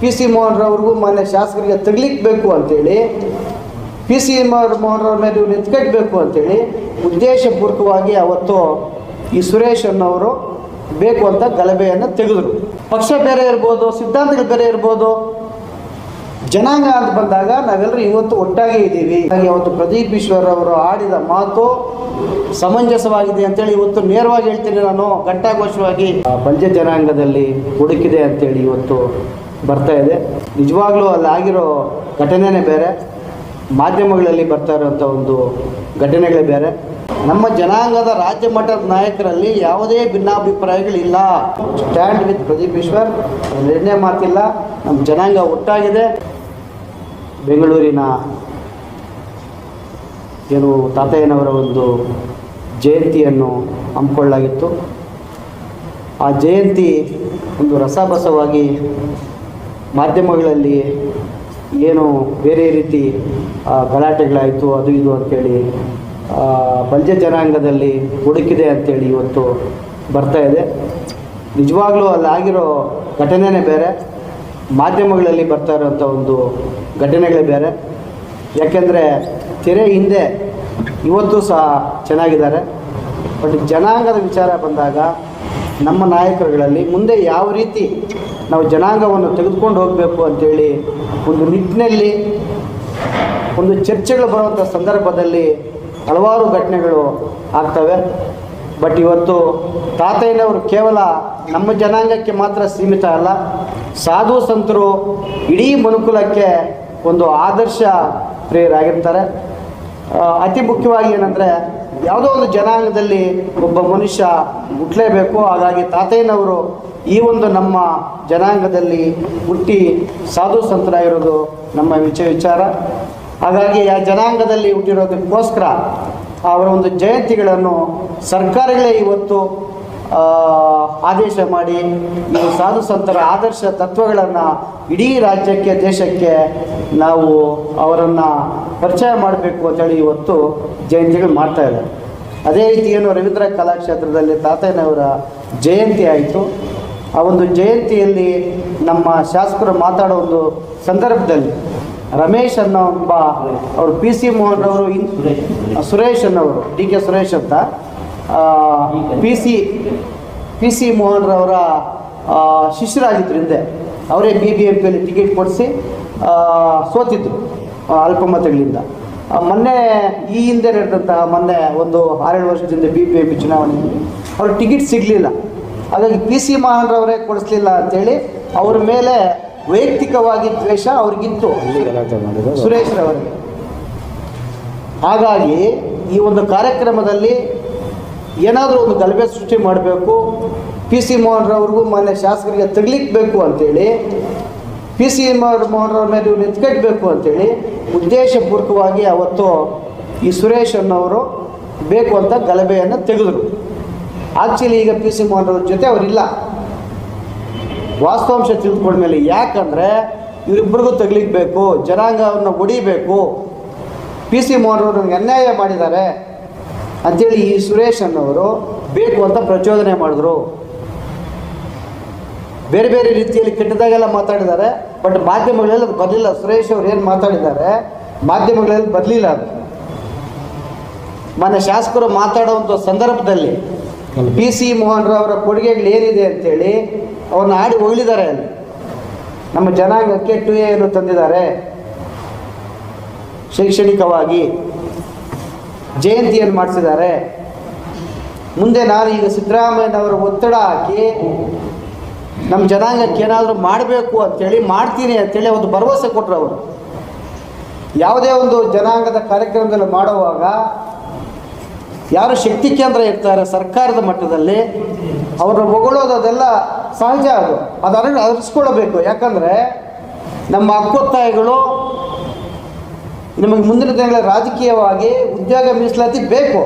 P C ಮೋಹನ್ರವ್ರಿಗೂ ಮಾನ್ಯ ಶಾಸಕರಿಗೆ ತಗ್ಲಿಕ್ಕೆ ಬೇಕು ಅಂತೇಳಿ ಪಿ ಸಿ ಮೋಹನ್ರವ್ರ ಮೇಲೆ ಇವ್ರು ಎತ್ಕಟ್ಟಬೇಕು ಅಂತೇಳಿ ಉದ್ದೇಶಪೂರ್ವಕವಾಗಿ ಅವತ್ತು ಈ ಸುರೇಶ್ ಅನ್ನೋರು ಬೇಕು ಅಂತ ಗಲಭೆಯನ್ನು ತೆಗೆದರು. ಪಕ್ಷ ಬೇರೆ ಇರ್ಬೋದು, ಸಿದ್ಧಾಂತಗಳು ಬೇರೆ ಇರ್ಬೋದು. ಜನಾಂಗ ಅಂತ ಬಂದಾಗ ನಾವೆಲ್ಲರೂ ಇವತ್ತು ಒಟ್ಟಾಗಿ ಇದ್ದೀವಿ. ಹಾಗೆ ಅವತ್ತು ಪ್ರದೀಪ್ ಈಶ್ವರ್ ಅವರು ಆಡಿದ ಮಾತು ಸಮಂಜಸವಾಗಿದೆ ಅಂತೇಳಿ ಇವತ್ತು ನೇರವಾಗಿ ಹೇಳ್ತೀನಿ ನಾನು ಘಂಟಾಘೋಷವಾಗಿ ಪಂಚ ಜನಾಂಗದಲ್ಲಿ ಹುಡುಕಿದೆ ಅಂತೇಳಿ ಇವತ್ತು ಬರ್ತಾ ಇದೆ. ನಿಜವಾಗ್ಲೂ ಅಲ್ಲಿ ಆಗಿರೋ ಘಟನೆನೇ ಬೇರೆ. ಮಾಧ್ಯಮಗಳಲ್ಲಿ ಬರ್ತಾ ಇರೋಂಥ ಒಂದು ಘಟನೆಗಳೇ ಬೇರೆ. ನಮ್ಮ ಜನಾಂಗದ ರಾಜ್ಯ ಮಟ್ಟದ ನಾಯಕರಲ್ಲಿ ಯಾವುದೇ ಭಿನ್ನಾಭಿಪ್ರಾಯಗಳಿಲ್ಲ. ಸ್ಟ್ಯಾಂಡ್ ವಿತ್ ಪ್ರದೀಪ್ ಈಶ್ವರ್ ಎರಡನೇ ಮಾತಿಲ್ಲ. ನಮ್ಮ ಜನಾಂಗ ಒಟ್ಟಾಗಿದೆ. ಬೆಂಗಳೂರಿನ ಏನು ತಾತಯ್ಯನವರ ಒಂದು ಜಯಂತಿಯನ್ನು ಹಮ್ಮಿಕೊಳ್ಳಲಾಗಿತ್ತು. ಆ ಜಯಂತಿ ಒಂದು ರಸಬಸವಾಗಿ ಮಾಧ್ಯಮಗಳಲ್ಲಿ ಏನು ಬೇರೆ ರೀತಿ ಗಲಾಟೆಗಳಾಯಿತು ಅದು ಇದು ಅಂತೇಳಿ ಆ, ಬಂಜೆ ಜನಾಂಗದಲ್ಲಿ ಹುಡುಕಿದೆ ಅಂತೇಳಿ ಇವತ್ತು ಬರ್ತಾ ಇದೆ. ನಿಜವಾಗ್ಲೂ ಅಲ್ಲಿ ಆಗಿರೋ ಘಟನೆನೇ ಬೇರೆ. ಮಾಧ್ಯಮಗಳಲ್ಲಿ ಬರ್ತಾ ಇರೋಂಥ ಒಂದು ಘಟನೆಗಳೇ ಬೇರೆ. ಯಾಕೆಂದರೆ ತೆರೆ ಹಿಂದೆ ಇವತ್ತು ಸಹ ಚೆನ್ನಾಗಿದ್ದಾರೆ. ಬಟ್ ಜನಾಂಗದ ವಿಚಾರ ಬಂದಾಗ ನಮ್ಮ ನಾಯಕರುಗಳಲ್ಲಿ ಮುಂದೆ ಯಾವ ರೀತಿ ನಾವು ಜನಾಂಗವನ್ನು ತೆಗೆದುಕೊಂಡು ಹೋಗಬೇಕು ಅಂತೇಳಿ ಒಂದು ನಿಟ್ಟಿನಲ್ಲಿ ಒಂದು ಚರ್ಚೆಗಳು ಬರುವಂಥ ಸಂದರ್ಭದಲ್ಲಿ ಹಲವಾರು ಘಟನೆಗಳು ಆಗ್ತವೆ. ಬಟ್ ಇವತ್ತು ತಾತಯ್ಯನವರು ಕೇವಲ ನಮ್ಮ ಜನಾಂಗಕ್ಕೆ ಮಾತ್ರ ಸೀಮಿತ ಅಲ್ಲ, ಸಾಧು ಸಂತರು ಇಡೀ ಮನುಕುಲಕ್ಕೆ ಒಂದು ಆದರ್ಶ ಪ್ರಿಯರಾಗಿರ್ತಾರೆ. ಅತಿ ಮುಖ್ಯವಾಗಿ ಏನಂದರೆ ಯಾವುದೋ ಒಂದು ಜನಾಂಗದಲ್ಲಿ ಒಬ್ಬ ಮನುಷ್ಯ ಹುಟ್ಟಲೇಬೇಕು ಹಾಗಾಗಿ ತಾತಯ್ಯನವರು ಈ ಒಂದು ನಮ್ಮ ಜನಾಂಗದಲ್ಲಿ ಹುಟ್ಟಿ ಸಾಧು ಸಂತರಾಗಿರೋದು ನಮ್ಮ ವಿಚ ವಿಚಾರ. ಹಾಗಾಗಿ ಆ ಜನಾಂಗದಲ್ಲಿ ಹುಟ್ಟಿರೋದಕ್ಕೋಸ್ಕರ ಅವರ ಒಂದು ಜಯಂತಿಗಳನ್ನು ಸರ್ಕಾರಗಳೇ ಇವತ್ತು ಆದೇಶ ಮಾಡಿ ಈ ಸಾಧು ಸಂತರ ಆದರ್ಶ ತತ್ವಗಳನ್ನು ಇಡೀ ರಾಜ್ಯಕ್ಕೆ, ದೇಶಕ್ಕೆ ನಾವು ಅವರನ್ನು ಪರಿಚಯ ಮಾಡಬೇಕು ಅಂತೇಳಿ ಇವತ್ತು ಜಯಂತಿಗಳು ಮಾಡ್ತಾ ಇದ್ದಾರೆ. ಅದೇ ರೀತಿ ಏನು ರವೀಂದ್ರ ಕಲಾಕ್ಷೇತ್ರದಲ್ಲಿ ತಾತಯ್ಯನವರ ಜಯಂತಿ ಆಯಿತು. ಆ ಒಂದು ಜಯಂತಿಯಲ್ಲಿ ನಮ್ಮ ಶಾಸಕರು ಮಾತಾಡೋ ಒಂದು ಸಂದರ್ಭದಲ್ಲಿ ರಮೇಶ್ ಅನ್ನೋ ಒಬ್ಬ ಅವರು ಪಿ ಸಿ ಮೋಹನ್ ಅವರು ಇನ್ ಸುರೇಶ್ ಅನ್ನೋರು, ಡಿ ಕೆ ಸುರೇಶ್ ಅಂತ. ಪಿ ಸಿ ಪಿ ಸಿ ಮೋಹನ್ರವರ ಶಿಷ್ಯರಾಗಿದ್ದರು ಹಿಂದೆ ಅವರೇ ಬಿ ಬಿ ಎಂ ಪಿಯಲ್ಲಿ ಟಿಕೆಟ್ ಕೊಡಿಸಿ ಸೋತಿದ್ರು ಅಲ್ಪಮತಗಳಿಂದ ಮೊನ್ನೆ ಈ ಹಿಂದೆ ನಡೆದಂತಹ ಮೊನ್ನೆ ಒಂದು ಆರೇಳು ವರ್ಷದಿಂದ ಬಿ ಬಿ ಎಂ ಪಿ ಚುನಾವಣೆಯಲ್ಲಿ ಅವ್ರಿಗೆ ಟಿಕೆಟ್ ಸಿಗಲಿಲ್ಲ. ಹಾಗಾಗಿ ಪಿ ಸಿ ಮೋಹನ್ರವರೇ ಕೊಡಿಸ್ಲಿಲ್ಲ ಅಂತೇಳಿ ಅವ್ರ ಮೇಲೆ ವೈಯಕ್ತಿಕವಾಗಿ ದ್ವೇಷ ಅವ್ರಿಗಿತ್ತು. ಸುರೇಶ್ ರವರಿಗೆ ಹಾಗಾಗಿ ಈ ಒಂದು ಕಾರ್ಯಕ್ರಮದಲ್ಲಿ ಏನಾದರೂ ಒಂದು ಗಲಭೆ ಸೃಷ್ಟಿ ಮಾಡಬೇಕು ಪಿ ಸಿ ಮೋಹನ್ರವ್ರಿಗೂ ಮಾನ್ಯ ಶಾಸಕರಿಗೆ ತಗ್ಲಿಕ್ಕೆ ಬೇಕು ಅಂತೇಳಿ ಪಿ ಸಿ ಮೋಹನ್ರವ್ರ ಮೇಲೆ ಇವ್ರು ಎತ್ಕಟ್ಟಬೇಕು ಅಂತೇಳಿ ಉದ್ದೇಶಪೂರ್ವಕವಾಗಿ ಅವತ್ತು ಈ ಸುರೇಶ್ ಅನ್ನೋರು ಬೇಕು ಅಂತ ಗಲಭೆಯನ್ನು ತೆಗೆದರು. ಆ್ಯಕ್ಚುಲಿ ಈಗ ಪಿ ಸಿ ಮೋಹನ್ರವ್ರ ಜೊತೆ ಅವರಿಲ್ಲ. ವಾಸ್ತವಾಂಶ ತಿಳಿದುಕೊಂಡ್ಮೇಲೆ ಯಾಕಂದರೆ ಇವರಿಬ್ಬರಿಗೂ ತಗಲಿಕ್ಬೇಕು ಜನಾಂಗ ಅವ್ರನ್ನ ಹೊಡಿಬೇಕು ಪಿ ಸಿ ಮೋಹನ್ರವ್ರು ನನಗೆ ಅನ್ಯಾಯ ಮಾಡಿದ್ದಾರೆ. ಅಂತೇಳಿ ಈ ಸುರೇಶ್ ಅನ್ನೋರು ಬೇಕು ಅಂತ ಪ್ರಚೋದನೆ ಮಾಡಿದ್ರು. ಬೇರೆ ಬೇರೆ ರೀತಿಯಲ್ಲಿ ಕೆಟ್ಟದಾಗೆಲ್ಲ ಮಾತಾಡಿದ್ದಾರೆ, ಬಟ್ ಮಾಧ್ಯಮಗಳಲ್ಲಿ ಅದು ಬರಲಿಲ್ಲ. ಸುರೇಶ್ ಅವ್ರು ಏನು ಮಾತಾಡಿದ್ದಾರೆ, ಮಾಧ್ಯಮಗಳಲ್ಲಿ ಬರಲಿಲ್ಲ ಅದು. ಮಾನ್ಯ ಶಾಸಕರು ಮಾತಾಡುವಂಥ ಸಂದರ್ಭದಲ್ಲಿ ಪಿ ಸಿ ಮೋಹನ್ರವರ ಕೊಡುಗೆಗಳು ಏನಿದೆ ಅಂತೇಳಿ ಅವ್ರನ್ನ ಆಡಿ ಹೊಗಳಿದ್ದಾರೆ ಅಲ್ಲಿ. ನಮ್ಮ ಜನಾಂಗಕ್ಕೆ ಟು ಎನ್ನು ತಂದಿದ್ದಾರೆ. ಶೈಕ್ಷಣಿಕವಾಗಿ ಜಯಂತಿಯನ್ನು ಮಾಡಿಸಿದ್ದಾರೆ. ಮುಂದೆ ನಾನು ಈಗ ಸಿದ್ದರಾಮಯ್ಯನವರ ಒತ್ತಡ ಹಾಕಿ ನಮ್ಮ ಜನಾಂಗಕ್ಕೆ ಏನಾದರೂ ಮಾಡಬೇಕು ಅಂತೇಳಿ ಮಾಡ್ತೀನಿ ಅಂತೇಳಿ ಒಂದು ಭರವಸೆ ಕೊಟ್ಟರು ಅವರು. ಯಾವುದೇ ಒಂದು ಜನಾಂಗದ ಕಾರ್ಯಕ್ರಮದಲ್ಲಿ ಮಾಡುವಾಗ ಯಾರು ಶಕ್ತಿ ಕೇಂದ್ರ ಇರ್ತಾರೆ ಸರ್ಕಾರದ ಮಟ್ಟದಲ್ಲಿ, ಅವ್ರನ್ನ ಹೊಗಳೋದು ಅದೆಲ್ಲ ಸಹಜ ಅದು. ಅದನ್ನು ಅರಿಸ್ಕೊಳ್ಬೇಕು. ಯಾಕಂದರೆ ನಮ್ಮ ಹಕ್ಕೊತ್ತಾಯಗಳು ನಿಮಗೆ ಮುಂದಿನ ದಿನಗಳ ರಾಜಕೀಯವಾಗಿ ಉದ್ಯೋಗ ಮೀಸಲಾತಿ ಬೇಕು.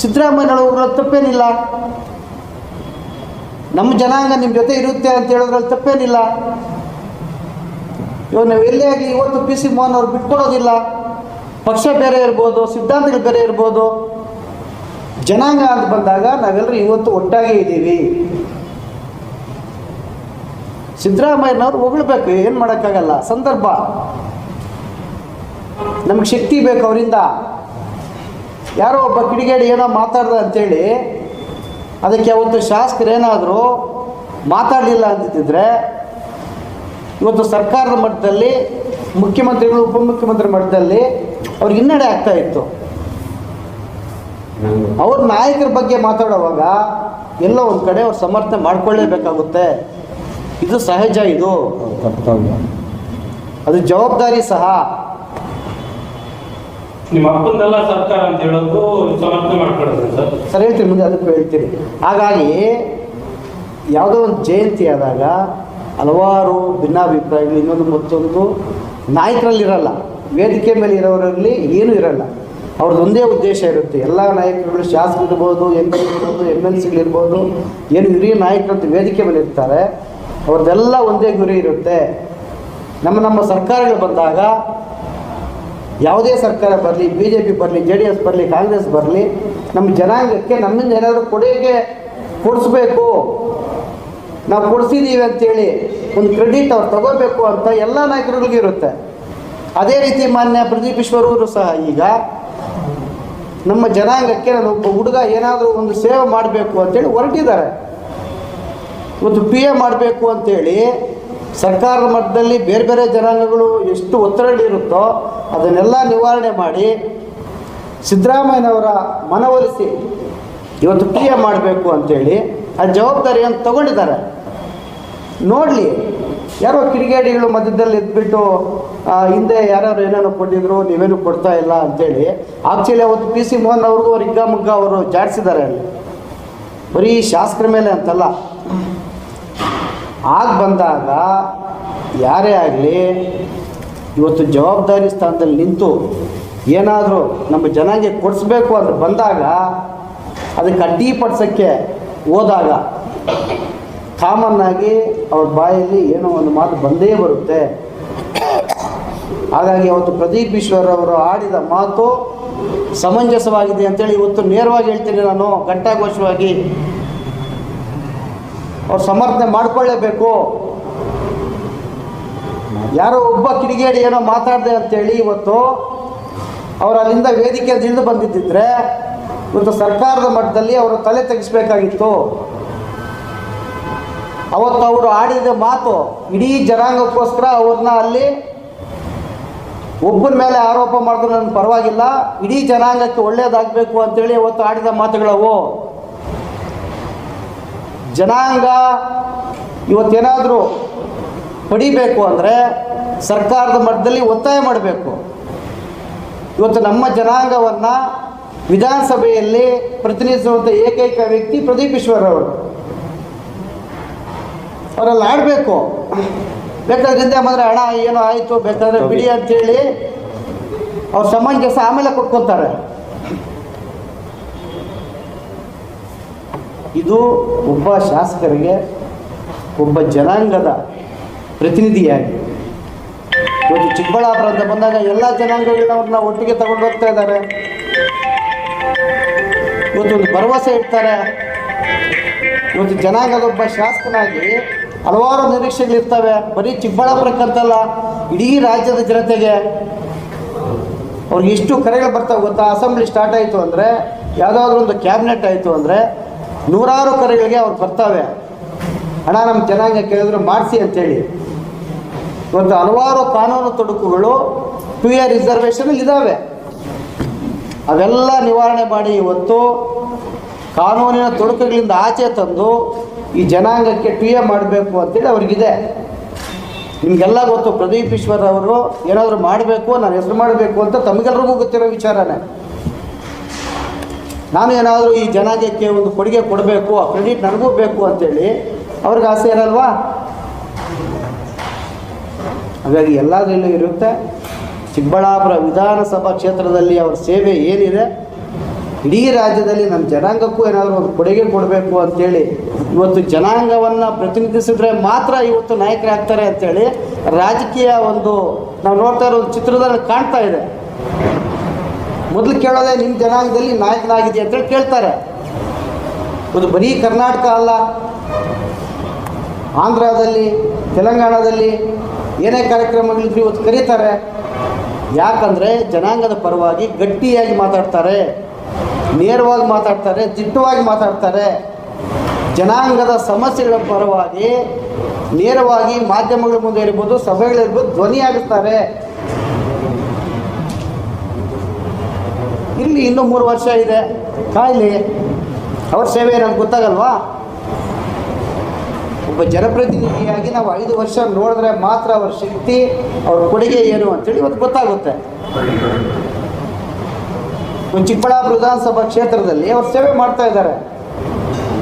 ಸಿದ್ದರಾಮಯ್ಯನವ್ರ ತಪ್ಪೇನಿಲ್ಲ. ನಮ್ಮ ಜನಾಂಗ ನಿಮ್ಮ ಜೊತೆ ಇರುತ್ತೆ ಅಂತ ಹೇಳೋದ್ರಲ್ಲಿ ತಪ್ಪೇನಿಲ್ಲ. ಇವಾಗ ನಾವು ಎಲ್ಲೇ ಆಗಲಿ ಇವತ್ತು ಪಿ ಸಿ ಮೋಹನ್ ಅವ್ರು ಬಿಟ್ಕೊಡೋದಿಲ್ಲ ಪಕ್ಷ ಬೇರೆ ಇರ್ಬೋದು, ಸಿದ್ಧಾಂತಗಳು ಬೇರೆ ಇರ್ಬೋದು. ಜನಾಂಗ ಅಂತ ಬಂದಾಗ ನಾವೆಲ್ಲರೂ ಇವತ್ತು ಒಟ್ಟಾಗೇ ಇದ್ದೀವಿ. ಸಿದ್ದರಾಮಯ್ಯನವ್ರು ಹೊಗಳ್ಬೇಕು, ಏನು ಮಾಡೋಕ್ಕಾಗಲ್ಲ. ಸಂದರ್ಭ. ನಮ್ಗೆ ಶಕ್ತಿ ಬೇಕು ಅವರಿಂದ. ಯಾರೋ ಒಬ್ಬ ಕಿಡಿಗೇಡಿ ಏನೋ ಮಾತಾಡ್ದ ಅಂತೇಳಿ, ಅದಕ್ಕೆ ಅವತ್ತು ಶಾಸಕರೇನಾದರೂ ಮಾತಾಡಲಿಲ್ಲ ಅಂತಿದ್ದರೆ ಇವತ್ತು ಸರ್ಕಾರದ ಮಟ್ಟದಲ್ಲಿ ಮುಖ್ಯಮಂತ್ರಿಗಳು, ಉಪಮುಖ್ಯಮಂತ್ರಿ ಮಟ್ಟದಲ್ಲಿ ಅವ್ರಿಗೆ ಹಿನ್ನಡೆ ಆಗ್ತಾ ಇತ್ತು. ಅವ್ರ ನಾಯಕರ ಬಗ್ಗೆ ಮಾತಾಡುವಾಗ ಎಲ್ಲ ಒಂದು ಕಡೆ ಅವ್ರು ಸಮರ್ಥನೆ ಮಾಡ್ಕೊಳ್ಳೇಬೇಕಾಗುತ್ತೆ. ಇದು ಸಹಜ ಇದು. ಅದು ಜವಾಬ್ದಾರಿ ಸಹ. ಸರ್. ಹೇಳ್ತೀನಿ ಮುಂದೆ ಅದಕ್ಕೆ ಹೇಳ್ತೀನಿ. ಹಾಗಾಗಿ ಯಾವುದೋ ಒಂದು ಜಯಂತಿ ಆದಾಗ ಹಲವಾರು ಭಿನ್ನಾಭಿಪ್ರಾಯಗಳು ಇನ್ನೊಂದು ಮತ್ತೊಂದು ನಾಯಕರಲ್ಲಿರಲ್ಲ ವೇದಿಕೆ ಮೇಲೆ ಇರೋರಲ್ಲಿ ಏನೂ ಇರಲ್ಲ. ಅವ್ರದ್ದು ಒಂದೇ ಉದ್ದೇಶ ಇರುತ್ತೆ. ಎಲ್ಲ ನಾಯಕರುಗಳು ಶಾಸಕರಿರ್ಬೋದು ಎಂ ಎಲ್ ಇರ್ಬೋದು ಎಂ ಎಲ್ ಸಿಗಳಿರ್ಬೋದು ಏನು ಹಿರಿಯ ನಾಯಕರಂತ ವೇದಿಕೆ ಮೇಲೆ ಇರ್ತಾರೆ. ಅವ್ರದ್ದೆಲ್ಲ ಒಂದೇ ಗುರಿ ಇರುತ್ತೆ. ನಮ್ಮ ನಮ್ಮ ಸರ್ಕಾರಗಳು ಬಂದಾಗ ಯಾವುದೇ ಸರ್ಕಾರ ಬರಲಿ ಬಿ ಜೆ ಪಿ ಬರಲಿ ಜೆ ಡಿ ಎಸ್ ಬರಲಿ, ಕಾಂಗ್ರೆಸ್ ಬರಲಿ, ನಮ್ಮ ಜನಾಂಗಕ್ಕೆ ನಮ್ಮಿಂದ ಏನಾದರೂ ಕೊಡುಗೆ ಕೊಡಿಸ್ಬೇಕು. ನಾವು ಕೊಡಿಸಿದ್ದೀವಿ ಅಂತೇಳಿ ಒಂದು ಕ್ರೆಡಿಟ್ ಅವ್ರು ತಗೋಬೇಕು ಅಂತ ಎಲ್ಲ ನಾಯಕರುಗಳಿಗೂ ಇರುತ್ತೆ. ಅದೇ ರೀತಿ ಮಾನ್ಯ ಪ್ರದೀಪ್ ಈಶ್ವರವರು ಸಹ ಈಗ ನಮ್ಮ ಜನಾಂಗಕ್ಕೆ ನಾನು ಒಬ್ಬ ಹುಡುಗ ಏನಾದರೂ ಒಂದು ಸೇವೆ ಮಾಡಬೇಕು ಅಂತೇಳಿ ಹೊರಟಿದ್ದಾರೆ. ಇವತ್ತು ಪಿ ಎ ಮಾಡಬೇಕು ಅಂತೇಳಿ ಸರ್ಕಾರದ ಮಟ್ಟದಲ್ಲಿ ಬೇರೆ ಬೇರೆ ಜನಾಂಗಗಳು ಎಷ್ಟು ಒತ್ತಡಗಳಿರುತ್ತೋ ಅದನ್ನೆಲ್ಲ ನಿವಾರಣೆ ಮಾಡಿ ಸಿದ್ದರಾಮಯ್ಯನವರ ಮನವೊಲಿಸಿ ಇವತ್ತು ಪಿ ಎ ಮಾಡಬೇಕು ಅಂತೇಳಿ ಆ ಜವಾಬ್ದಾರಿಯನ್ನು ತಗೊಂಡಿದ್ದಾರೆ. ನೋಡಲಿ. ಯಾರೋ ಕಿಡಿಗೇಡಿಗಳು ಮಧ್ಯದಲ್ಲಿ ಇದ್ಬಿಟ್ಟು ಹಿಂದೆ ಯಾರ್ಯಾರು ಏನೇನೋ ಕೊಟ್ಟಿದ್ರು, ನೀವೇನು ಕೊಡ್ತಾ ಇಲ್ಲ ಅಂತೇಳಿ ಆಕ್ಚುಲಿ ಅವತ್ತು ಪಿ ಸಿ ಮೋಹನ್ ಅವ್ರಿಗೂ ಅವ್ರು ಹಿಗ್ಗ ಮುಗ್ಗ ಅವರು ಜಾಡಿಸಿದ್ದಾರೆ ಅಲ್ಲಿ. ಬರೀ ಶಾಸ್ತ್ರ ಮೇಲೆ ಅಂತಲ್ಲ. ಆಗ ಬಂದಾಗ ಯಾರೇ ಆಗಲಿ, ಇವತ್ತು ಜವಾಬ್ದಾರಿ ಸ್ಥಾನದಲ್ಲಿ ನಿಂತು ಏನಾದರೂ ನಮ್ಮ ಜನಾಂಗೆ ಕೊಡಿಸ್ಬೇಕು ಅಂತ ಬಂದಾಗ, ಅದಕ್ಕೆ ಅಡ್ಡಿಪಡಿಸೋಕ್ಕೆ ಹೋದಾಗ ಕಾಮನ್ ಆಗಿ ಅವ್ರ ಬಾಯಲ್ಲಿ ಏನೋ ಒಂದು ಮಾತು ಬಂದೇ ಬರುತ್ತೆ. ಹಾಗಾಗಿ ಅವತ್ತು ಪ್ರದೀಪ್ ಈಶ್ವರ್ ಅವರು ಆಡಿದ ಮಾತು ಸಮಂಜಸವಾಗಿದೆ ಅಂತೇಳಿ ಇವತ್ತು ನೇರವಾಗಿ ಹೇಳ್ತೀನಿ ನಾನು, ಘಂಟಾಘೋಷವಾಗಿ. ಅವ್ರು ಸಮರ್ಥನೆ ಮಾಡ್ಕೊಳ್ಳೇಬೇಕು. ಯಾರೋ ಒಬ್ಬ ಕಿಡಿಗೇಡಿ ಏನೋ ಮಾತಾಡಿದೆ ಅಂತೇಳಿ ಇವತ್ತು ಅವರು ಅಲ್ಲಿಂದ ವೇದಿಕೆ ಇಳಿದು ಬಂದಿದ್ದಿದ್ರೆ ಇವತ್ತು ಸರ್ಕಾರದ ಮಟ್ಟದಲ್ಲಿ ಅವರು ತಲೆ ತೆಗಿಸ್ಬೇಕಾಗಿತ್ತು. ಅವತ್ತು ಅವರು ಆಡಿದ ಮಾತು ಇಡೀ ಜನಾಂಗಕ್ಕೋಸ್ಕರ ಅವ್ರನ್ನ ಅಲ್ಲಿ ಒಬ್ಬರ ಮೇಲೆ ಆರೋಪ ಮಾಡಿದ್ರು ನನ್ನ ಪರವಾಗಿಲ್ಲ. ಇಡೀ ಜನಾಂಗಕ್ಕೆ ಒಳ್ಳೇದಾಗಬೇಕು ಅಂತೇಳಿ ಅವತ್ತು ಆಡಿದ ಮಾತುಗಳವು. ಜನಾಂಗ ಇವತ್ತೇನಾದರೂ ಪಡಿಬೇಕು ಅಂದರೆ ಸರ್ಕಾರದ ಮಟ್ಟದಲ್ಲಿ ಒತ್ತಾಯ ಮಾಡಬೇಕು. ಇವತ್ತು ನಮ್ಮ ಜನಾಂಗವನ್ನು ವಿಧಾನಸಭೆಯಲ್ಲಿ ಪ್ರತಿನಿಧಿಸುವಂಥ ಏಕೈಕ ವ್ಯಕ್ತಿ ಪ್ರದೀಪ್ ಈಶ್ವರ್ ಅವರು. ಅವರಲ್ಲಿ ಆಡಬೇಕು. ಬೇಕಾದ್ರೆ ಹಿಂದೆ ಬಂದರೆ ಹಣ ಏನೋ ಆಯಿತು ಬೇಕಾದ್ರೆ ಬಿಡಿ ಅಂತೇಳಿ ಅವ್ರ ಸಮಂಜಸ ಆಮೇಲೆ ಕೊಟ್ಕೊತಾರೆ. ಇದು ಒಬ್ಬ ಶಾಸಕರಿಗೆ ಒಬ್ಬ ಜನಾಂಗದ ಪ್ರತಿನಿಧಿಯಾಗಿ. ಇವತ್ತು ಚಿಕ್ಕಬಳ್ಳಾಪುರ ಅಂತ ಬಂದಾಗ ಎಲ್ಲ ಜನಾಂಗಗಳನ್ನ ಒಟ್ಟಿಗೆ ತಗೊಂಡು ಹೋಗ್ತಾ ಇದ್ದಾರೆ. ಇವತ್ತು ಒಂದು ಭರವಸೆ ಇಡ್ತಾರೆ. ಇವತ್ತು ಜನಾಂಗದ ಒಬ್ಬ ಶಾಸಕನಾಗಿ ಹಲವಾರು ನಿರೀಕ್ಷೆಗಳಿರ್ತವೆ ಬರೀ ಚಿಕ್ಕಬಳ್ಳಾಪುರಕ್ಕಂತಲ್ಲ ಇಡೀ ರಾಜ್ಯದ ಜನತೆಗೆ ಅವ್ರಿಗೆ ಎಷ್ಟು ಕರೆಗಳು ಬರ್ತಾವೆ ಗೊತ್ತಾ? ಅಸೆಂಬ್ಲಿ ಸ್ಟಾರ್ಟ್ ಆಯಿತು ಅಂದರೆ, ಯಾವುದಾದ್ರೂ ಒಂದು ಕ್ಯಾಬಿನೆಟ್ ಆಯಿತು ಅಂದರೆ, ನೂರಾರು ಕರೆಗಳಿಗೆ ಅವ್ರು ಬರ್ತಾವೆ. ಹಣ ನಮ್ಮ ಜನಾಂಗ ಕೇಳಿದ್ರು, ಮಾಡಿಸಿ ಅಂತೇಳಿ. ಇವತ್ತು ಹಲವಾರು ಕಾನೂನು ತೊಡಕುಗಳು ಟು ಇಯರ್ ರಿಸರ್ವೇಷನಲ್ಲಿ ಇದ್ದಾವೆ ಅವೆಲ್ಲ ನಿವಾರಣೆ ಮಾಡಿ ಇವತ್ತು ಕಾನೂನಿನ ತೊಡಕುಗಳಿಂದ ಆಚೆ ತಂದು ಈ ಜನಾಂಗಕ್ಕೆ ಟಿ ಎ ಮಾಡಬೇಕು ಅಂತೇಳಿ ಅವ್ರಿಗಿದೆ. ನಿಮಗೆಲ್ಲ ಗೊತ್ತು, ಪ್ರದೀಪ್ ಈಶ್ವರ್ ಅವರು ಏನಾದರೂ ಮಾಡಬೇಕು, ನಾನು ಹೆಸರು ಮಾಡಬೇಕು ಅಂತ ತಮಗೆಲ್ರಿಗೂ ಗೊತ್ತಿರೋ ವಿಚಾರನೇ. ನಾನು ಏನಾದರೂ ಈ ಜನಾಂಗಕ್ಕೆ ಒಂದು ಕೊಡುಗೆ ಕೊಡಬೇಕು, ಆ ಕ್ರೆಡಿಟ್ ನನಗೂ ಬೇಕು ಅಂತೇಳಿ, ಅವ್ರಿಗೆ ಆಸೆ ಇರಲ್ವಾ? ಹಾಗಾಗಿ ಎಲ್ಲದರಲ್ಲೂ ಇರುತ್ತೆ. ಚಿಕ್ಕಬಳ್ಳಾಪುರ ವಿಧಾನಸಭಾ ಕ್ಷೇತ್ರದಲ್ಲಿ ಅವ್ರ ಸೇವೆ ಏನಿದೆ ಇಡೀ ರಾಜ್ಯದಲ್ಲಿ ನಮ್ಮ ಜನಾಂಗಕ್ಕೂ ಏನಾದರೂ ಒಂದು ಕೊಡುಗೆ ಕೊಡಬೇಕು ಅಂತೇಳಿ ಇವತ್ತು ಜನಾಂಗವನ್ನು ಪ್ರತಿನಿಧಿಸಿದ್ರೆ ಮಾತ್ರ ಇವತ್ತು ನಾಯಕರಾಗ್ತಾರೆ ಅಂತೇಳಿ ರಾಜಕೀಯ ಒಂದು, ನಾವು ನೋಡ್ತಾ ಇರೋ ಚಿತ್ರದಲ್ಲಿ ಕಾಣ್ತಾ ಇದೆ. ಮೊದಲು ಕೇಳೋದೇ ನಿಮ್ಮ ಜನಾಂಗದಲ್ಲಿ ನಾಯಕನಾಗಿದೆ ಅಂತೇಳಿ ಕೇಳ್ತಾರೆ. ಒಂದು ಬರೀ ಕರ್ನಾಟಕ ಅಲ್ಲ, ಆಂಧ್ರದಲ್ಲಿ, ತೆಲಂಗಾಣದಲ್ಲಿ ಏನೇ ಕಾರ್ಯಕ್ರಮಗಳಿದ್ರು ಇವತ್ತು ಕರೀತಾರೆ. ಯಾಕಂದರೆ ಜನಾಂಗದ ಪರವಾಗಿ ಗಟ್ಟಿಯಾಗಿ ಮಾತಾಡ್ತಾರೆ. ನೇರವಾಗಿ ಮಾತಾಡ್ತಾರೆ, ದಿಟ್ಟವಾಗಿ ಮಾತಾಡ್ತಾರೆ. ಜನಾಂಗದ ಸಮಸ್ಯೆಗಳ ಪರವಾಗಿ ನೇರವಾಗಿ ಮಾಧ್ಯಮಗಳ ಮುಂದೆ ಇರ್ಬೋದು ಸಭೆಗಳಿರ್ಬೋದು ಧ್ವನಿಯಾಗಿರ್ತಾರೆ. ಇಲ್ಲಿ ಇನ್ನೂ ಮೂರು ವರ್ಷ ಇದೆ. ಕಾಯ್ಲಿ, ಅವ್ರ ಸೇವೆ ಏನಂತ ಗೊತ್ತಾಗಲ್ವಾ? ಒಬ್ಬ ಜನಪ್ರತಿನಿಧಿಯಾಗಿ ನಾವು ಐದು ವರ್ಷ ನೋಡಿದ್ರೆ ಮಾತ್ರ ಅವ್ರ ಶಕ್ತಿ, ಅವ್ರ ಕೊಡುಗೆ ಏನು ಅಂತೇಳಿ ಇವತ್ತು ಗೊತ್ತಾಗುತ್ತೆ. ಚಿಕ್ಕಬಳ್ಳಾಪುರ ವಿಧಾನಸಭಾ ಕ್ಷೇತ್ರದಲ್ಲಿ ಅವ್ರು ಸೇವೆ ಮಾಡ್ತಾ ಇದ್ದಾರೆ.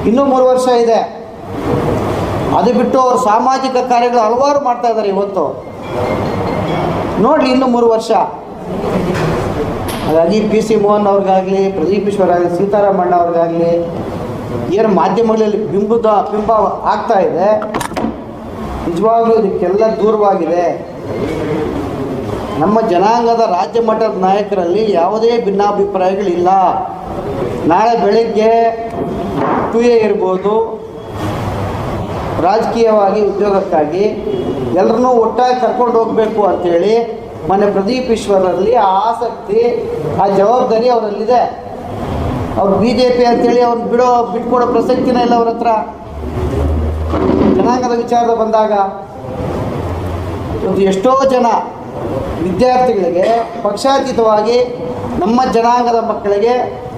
ಇನ್ನೂ ಮೂರು ವರ್ಷ ಇದೆ. ಅದು ಬಿಟ್ಟು ಅವರು ಸಾಮಾಜಿಕ ಕಾರ್ಯಗಳು ಹಲವಾರು ಮಾಡ್ತಾ ಇದ್ದಾರೆ ಇವತ್ತು. ನೋಡಲಿ ಇನ್ನೂ ಮೂರು ವರ್ಷ. ಹಾಗಾಗಿ ಪಿ ಸಿ ಮೋಹನ್ ಅವ್ರಿಗಾಗಲಿ, ಪ್ರದೀಪ್ ಈಶ್ವರ್ ಆಗಲಿ, ಸೀತಾರಾಮಣ್ಣ ಅವ್ರಿಗಾಗಲಿ, ಏನು ಮಾಧ್ಯಮಗಳಲ್ಲಿ ಬಿಂಬದ ಬಿಂಬ ಆಗ್ತಾ ಇದೆ. ನಿಜವಾಗ್ಲೂ ಇದಕ್ಕೆಲ್ಲ ದೂರವಾಗಿದೆ. ನಮ್ಮ ಜನಾಂಗದ ರಾಜ್ಯ ಮಟ್ಟದ ನಾಯಕರಲ್ಲಿ ಯಾವುದೇ ಭಿನ್ನಾಭಿಪ್ರಾಯಗಳಿಲ್ಲ. ನಾಳೆ ಬೆಳಗ್ಗೆ ಟು ಎ ಇರ್ಬೋದು. ರಾಜಕೀಯವಾಗಿ ಉದ್ಯೋಗಕ್ಕಾಗಿ ಎಲ್ಲರನ್ನೂ ಒಟ್ಟಾಗಿ ಕರ್ಕೊಂಡು ಹೋಗಬೇಕು ಅಂಥೇಳಿ ಮನೆ ಪ್ರದೀಪ್ ಈಶ್ವರಲ್ಲಿ ಆ ಆಸಕ್ತಿ, ಆ ಜವಾಬ್ದಾರಿ ಅವರಲ್ಲಿದೆ. ಅವ್ರು ಬಿ ಜೆ ಪಿ ಅಂತೇಳಿ ಅವ್ರನ್ನ ಬಿಡೋ, ಬಿಟ್ಕೊಡೋ ಪ್ರಸಕ್ತಿನೇ ಇಲ್ಲ ಅವ್ರ ಹತ್ರ. ಜನಾಂಗದ ವಿಚಾರದ ಬಂದಾಗ ಎಷ್ಟೋ ಜನ ವಿದ್ಯಾರ್ಥಿಗಳಿಗೆ ಪಕ್ಷಾತೀತವಾಗಿ ನಮ್ಮ ಜನಾಂಗದ ಮಕ್ಕಳಿಗೆ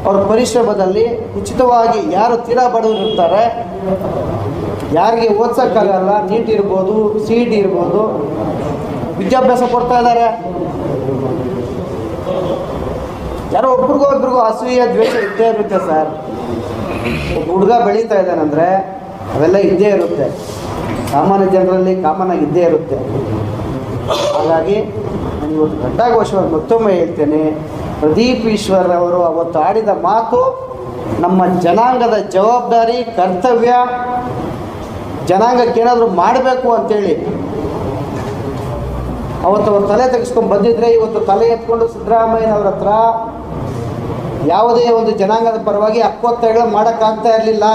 ಅವ್ರ ಪರಿಶ್ರಮದಲ್ಲಿ ಉಚಿತವಾಗಿ ಯಾರು ತೀರಾ ಬಡವರಿರ್ತಾರೆ ಯಾರಿಗೆ ಓದ್ಸೋಕ್ಕಾಗಲ್ಲ, ನೀಟ್ ಇರ್ಬೋದು ಸಿ ಇ ಇರ್ಬೋದು, ವಿದ್ಯಾಭ್ಯಾಸ ಕೊಡ್ತಾ ಇದ್ದಾರೆ. ಯಾರೋ ಒಬ್ರಿಗೂ ಒಬ್ರಿಗೂ ಅಸೂಯ, ದ್ವೇಷ ಇದ್ದೇ ಇರುತ್ತೆ ಸರ್. ಒಬ್ಬ ಹುಡುಗ ಬೆಳೀತಾ ಇದ್ದಾನಂದರೆ ಅವೆಲ್ಲ ಇದ್ದೇ ಇರುತ್ತೆ. ಸಾಮಾನ್ಯ ಜನರಲ್ಲಿ ಕಾಮನ್ ಆಗಿ ಇದ್ದೇ ಇರುತ್ತೆ. ಹಾಗಾಗಿ ನಾನು ಇವತ್ತು ಘಟ್ಟಾಘೋಷವಾಗಿ ಮತ್ತೊಮ್ಮೆ ಹೇಳ್ತೇನೆ. ಪ್ರದೀಪ್ ಈಶ್ವರ್ ಅವರು ಅವತ್ತು ಆಡಿದ ಮಾತು ನಮ್ಮ ಜನಾಂಗದ ಜವಾಬ್ದಾರಿ, ಕರ್ತವ್ಯ, ಜನಾಂಗಕ್ಕೆ ಏನಾದರೂ ಮಾಡಬೇಕು ಅಂತೇಳಿ. ಅವತ್ತು ಅವ್ರು ತಲೆ ತೆಗೆಸ್ಕೊಂಡು ಬಂದಿದ್ರೆ ಇವತ್ತು ತಲೆ ಎತ್ಕೊಂಡು ಸಿದ್ದರಾಮಯ್ಯನವ್ರ ಹತ್ರ ಯಾವುದೇ ಒಂದು ಜನಾಂಗದ ಪರವಾಗಿ ಹಕ್ಕೊತ್ತಾಯಗಳು ಮಾಡೋಕ್ಕಾಗ್ತಾ ಇರಲಿಲ್ಲ.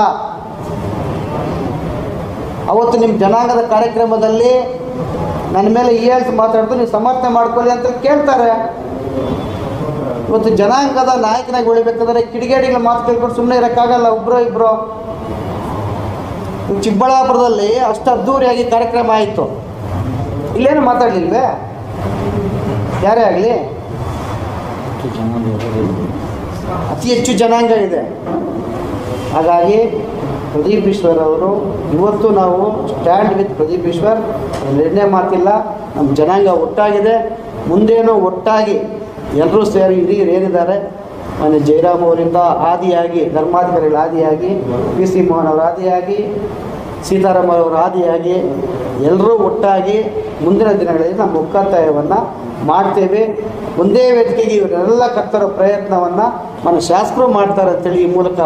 ಅವತ್ತು ನಿಮ್ಮ ಜನಾಂಗದ ಕಾರ್ಯಕ್ರಮದಲ್ಲಿ ನನ್ನ ಮೇಲೆ ಈ ಹೇಳ್ತು ಮಾತಾಡಿದ್ರು ನೀವು ಸಮರ್ಥನೆ ಮಾಡ್ಕೊಳ್ಳಿ ಅಂತ ಕೇಳ್ತಾರೆ. ಇವತ್ತು ಜನಾಂಗದ ನಾಯಕನಾಗಿ ಉಳಿಬೇಕಂದ್ರೆ ಕಿಡಿಗೇಡಿಗಳ ಮಾತು ಕೇಳ್ಕೊಂಡು ಸುಮ್ಮನೆ ಇರೋಕ್ಕಾಗಲ್ಲ ಒಬ್ಬರು ಇಬ್ಬರು ಚಿಕ್ಕಬಳ್ಳಾಪುರದಲ್ಲಿ ಅಷ್ಟು ಅದ್ಧೂರಿಯಾಗಿ ಕಾರ್ಯಕ್ರಮ ಆಯಿತು. ಇಲ್ಲೇನು ಮಾತಾಡಲಿಲ್ವೇ? ಯಾರೇ ಆಗಲಿ? ಅತಿ ಹೆಚ್ಚು ಜನಾಂಗ ಇದೆ. ಹಾಗಾಗಿ ಪ್ರದೀಪ್ ಈಶ್ವರ್ ಅವರು, ಇವತ್ತು ನಾವು ಸ್ಟ್ಯಾಂಡ್ ವಿತ್ ಪ್ರದೀಪ್ ಈಶ್ವರ್. ನಿರ್ಣಯ ಮಾತಿಲ್ಲ, ನಮ್ಮ ಜನಾಂಗ ಒಟ್ಟಾಗಿದೆ. ಮುಂದೇನೋ ಒಟ್ಟಾಗಿ ಎಲ್ಲರೂ ಸೇರಿ ಹಿರಿಯರು ಏನಿದ್ದಾರೆ ಮನೆ ಜಯರಾಮ್ ಅವರಿಂದ ಆದಿಯಾಗಿ, ಧರ್ಮಾಧಿಕಾರಿಗಳ ಆದಿಯಾಗಿ ಪಿ ಸಿ ಮೋಹನ್ ಅವರ ಆದಿಯಾಗಿ ಸೀತಾರಾಮ ಅವರ ಆದಿಯಾಗಿ ಎಲ್ಲರೂ ಒಟ್ಟಾಗಿ ಮುಂದಿನ ದಿನಗಳಲ್ಲಿ ನಮ್ಮ ಒಕ್ಕತ್ತಾಯವನ್ನು ಮಾಡ್ತೇವೆ. ಒಂದೇ ವೇದಿಕೆಗೆ ಇವರೆಲ್ಲ ಕರ್ತರೋ ಪ್ರಯತ್ನವನ್ನು ಮನ ಶಾಸಕರು ಮಾಡ್ತಾರೆ ಅಂತೇಳಿ ಈ ಮೂಲಕ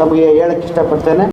ತಮಗೆ ಹೇಳಕ್ಕೆ ಇಷ್ಟಪಡ್ತೇನೆ.